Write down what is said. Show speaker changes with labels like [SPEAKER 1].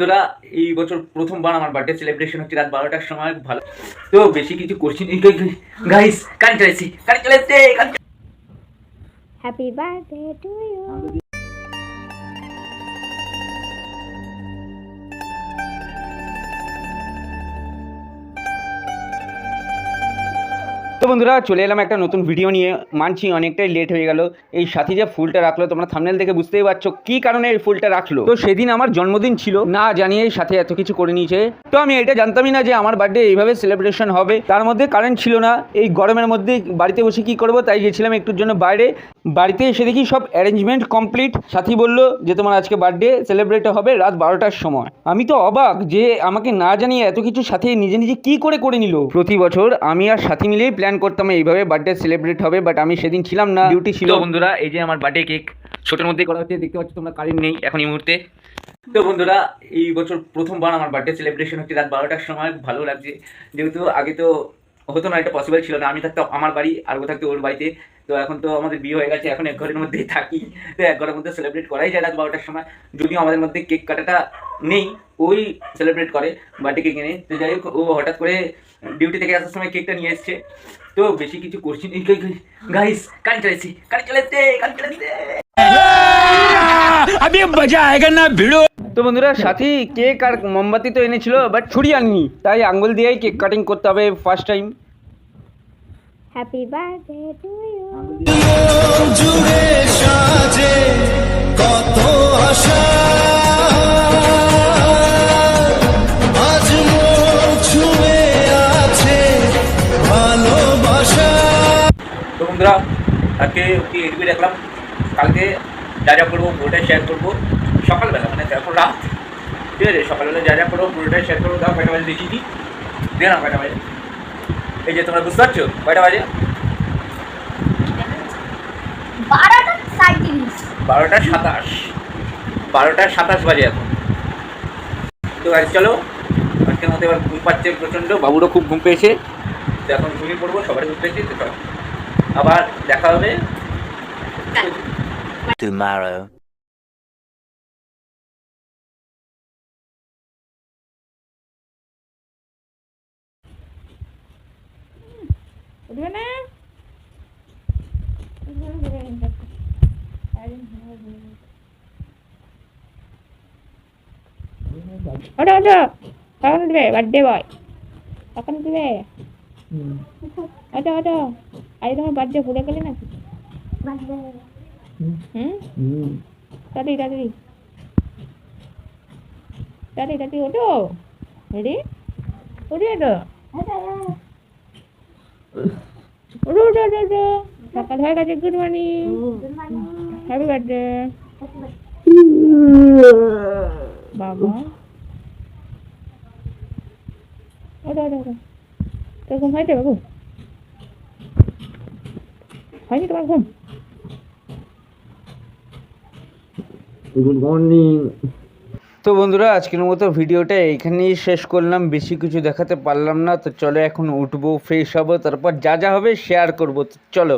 [SPEAKER 1] বন্ধুরা, এই বছর প্রথমবার আমার বার্থডে সেলিব্রেশন হচ্ছে রাত বারোটার সময়, ভালো। তো বেশি কিছু করছি গাইস কারেন্ট চলেছি কারেন্ট চলেছে
[SPEAKER 2] তো বন্ধুরা, চলে এলাম একটা নতুন ভিডিও নিয়ে। মানছি অনেকটাই লেট হয়ে গেল। এই সাথী যে ফুলটা রাখল, তোমরা থামনেল থেকে বুঝতেই পারছ কি কারণে এই ফুলটা রাখল। তো সেদিন আমার জন্মদিন ছিল। না জানিয়ে সাথে এত কিছু করে নিয়েছে। তো আমি এটা জানতামই না যে আমার বার্থডে এইভাবে সেলিব্রেশন হবে। তার মধ্যে কারেন্ট ছিল না। এই গরমের মধ্যে বাড়িতে বসে কি করব, তাই গেছিলাম একটুর জন্য বাইরে। বাড়িতে এসে দেখি সব অ্যারেঞ্জমেন্ট কমপ্লিট সাথী বলল যে তোমার আজকে বার্থডে সেলিব্রেট হবে রাত বারোটার সময়। আমি তো অবাক যে আমাকে না জানিয়ে এত কিছু সাথে নিজে নিজে কি করে করে নিল। প্রতি বছর আমি আর সাথী মিলেই প্ল্যান করতাম এইভাবে বার্থডে সেলিব্রেট হবে বাট আমি সেদিন ছিলাম না ডিউটি ছিল।
[SPEAKER 1] বন্ধুরা, এই যে আমার বার্থডে কেক ছোটোর মধ্যে করা হচ্ছে, দেখতে পাচ্ছ তোমরা কারেন্ট নেই এখন এই মুহূর্তে। তো বন্ধুরা, এই বছর প্রথমবার আমার বার্থডে সেলিব্রেশন হচ্ছে, রাত বারোটার সময়, ভালো লাগছে। যেহেতু আগে তো হতো না, এটা পসিবল ছিল না, আমি থাকতাম আমার বাড়ি, আর ও থাকতো ওর বাড়িতে। তো এখন তো আমাদের বিয়ে হয়ে গেছে এখন এক ঘরের মধ্যেই থাকি। তো এক ঘরের মধ্যে সেলিব্রেট করাই যায় রাত বারোটার সময়। যদিও আমাদের মধ্যে কেক কাটাটা নেই ওই সেলিব্রেট করে বার্থডে কেক এনে তো যাই হোক ও হঠাৎ করে ডিউটি থেকে আসার সময় কেকটা নিয়ে এসছে। তো বেশি কিছু করছি গাইস কারেন্ট চলেছি কারেন্ট চলেছে কারেন্ট চলেছে আমি মজা আয়েগা না ভিড়ো।
[SPEAKER 2] তো বন্ধুরা সাথী কেক আর মোমবাতি তো এনেছিল বাট ছুরি আনিনি। তাই আঙ্গুল দিয়েই কেক কাটিং করতে হবে first time
[SPEAKER 3] Birthday to you.
[SPEAKER 4] জুড়ে সাজে কত আশা
[SPEAKER 1] বন্ধুরা আজকে কি এডবি দেখলাম? কালকে যা যা করব পুরোটাই শেয়ার করব। সকালবেলা মানে এখন রাত। ঠিক আছে, সকালবেলা যা যা করব পুরোটাই শেয়ার করব। তাও কয়টা বাজে দিই দিয়ে না, কয়টা বাজে? এই যে তোমরা বুঝতে পারছ? কয়টা বাজে?
[SPEAKER 3] বারোটা
[SPEAKER 1] সাতাশ। বারোটা সাতাশ বাজে এখন। তো গাড়ি চলো আজকের মধ্যে এবার ঘুম পাচ্ছে প্রচণ্ড। বাবুরও খুব ঘুম পেয়েছে। তো এখন ঘুমিয়ে পড়ব সবারই ঘুম পেয়েছে তো আবার দেখা হবে।
[SPEAKER 5] Tomorrow.
[SPEAKER 3] উঠবে না? ওটা ওটা কখন উঠবে বার্থডে বয় কখন উঠবে ওটা ওটা আজ তোমার বার্থডে ভুলে গেলে নাকি? হুম। তাড়াতাড়ি তাড়াতাড়ি। তাড়াতাড়ি তাড়াতাড়ি ওটো রেডি? উঠবে তো সকাল হয়ে গেছে গুড মর্নিং হ্যাপি বার্থডে বাবা ওটা ওটা ওটা তোর ঘুম হয়েছে বাবু হয়নি তোমার ঘুম
[SPEAKER 2] গুড মর্নিং তো বন্ধুরা, আজকের মতো ভিডিওটা এইখানেই শেষ করলাম। বেশি কিছু দেখাতে পারলাম না, তো চলো এখন উঠবো ফ্রেশ হব, তারপর যা যা হবে শেয়ার করব। তো চলো